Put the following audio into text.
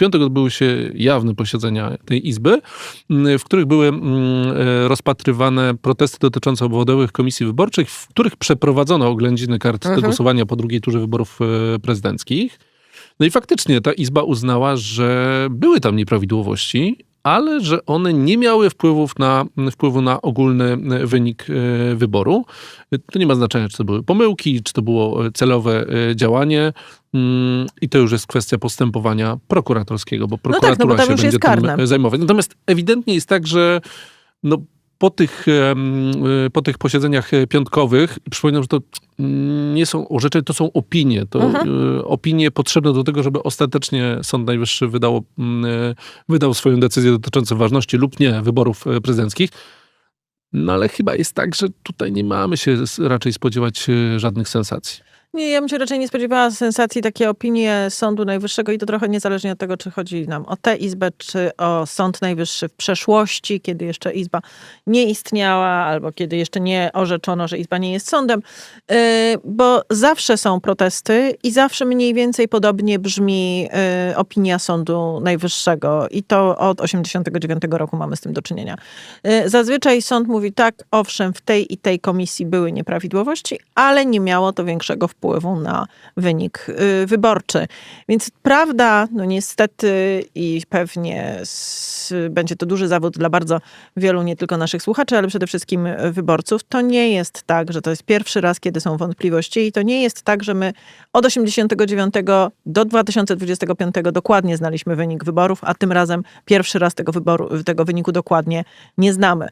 piątek odbyły się jawne posiedzenia tej Izby, m, w których były m, e, rozpatrywane protesty dotyczące obwodowych komisji wyborczych, w których przeprowadzono oględziny kart do Mhm. głosowania po drugiej turze wyborów e, prezydenckich. No i faktycznie ta Izba uznała, że były tam nieprawidłowości, ale że one nie miały wpływów na, wpływu na ogólny e, wynik e, wyboru. To nie ma znaczenia, czy to były pomyłki, czy to było e, celowe działanie. Mm, I to już jest kwestia postępowania prokuratorskiego, bo tak, no bo prokuratura tam się będzie karne. tym zajmować. Natomiast ewidentnie jest tak, że no, po tych, y, po tych posiedzeniach e, piątkowych, przypominam, że to mm, nie są orzeczenia, to są opinie. To Mhm. y, opinie potrzebne do tego, żeby ostatecznie Sąd Najwyższy wydało, mm, wydał swoją decyzję dotyczącą ważności lub nie wyborów e, prezydenckich. No ale chyba jest tak, że tutaj nie mamy się raczej spodziewać e, żadnych sensacji. Nie, ja bym się raczej nie spodziewała sensacji takie opinie Sądu Najwyższego i to trochę niezależnie od tego, czy chodzi nam o tę Izbę, czy o Sąd Najwyższy w przeszłości, kiedy jeszcze Izba nie istniała, albo kiedy jeszcze nie orzeczono, że Izba nie jest sądem, Yy, bo zawsze są protesty i zawsze mniej więcej podobnie brzmi yy, opinia Sądu Najwyższego i to od 89 roku mamy z tym do czynienia. Yy, Zazwyczaj sąd mówi tak, owszem, w tej i tej komisji były nieprawidłowości, ale nie miało to większego wpływu na wynik y, wyborczy. Więc prawda, no niestety i pewnie s- będzie to duży zawód dla bardzo wielu, nie tylko naszych słuchaczy, ale przede wszystkim wyborców. To nie jest tak, że to jest pierwszy raz, kiedy są wątpliwości i to nie jest tak, że my od 89 do 2025 dokładnie znaliśmy wynik wyborów, a tym razem pierwszy raz tego wyboru, tego wyniku dokładnie nie znamy.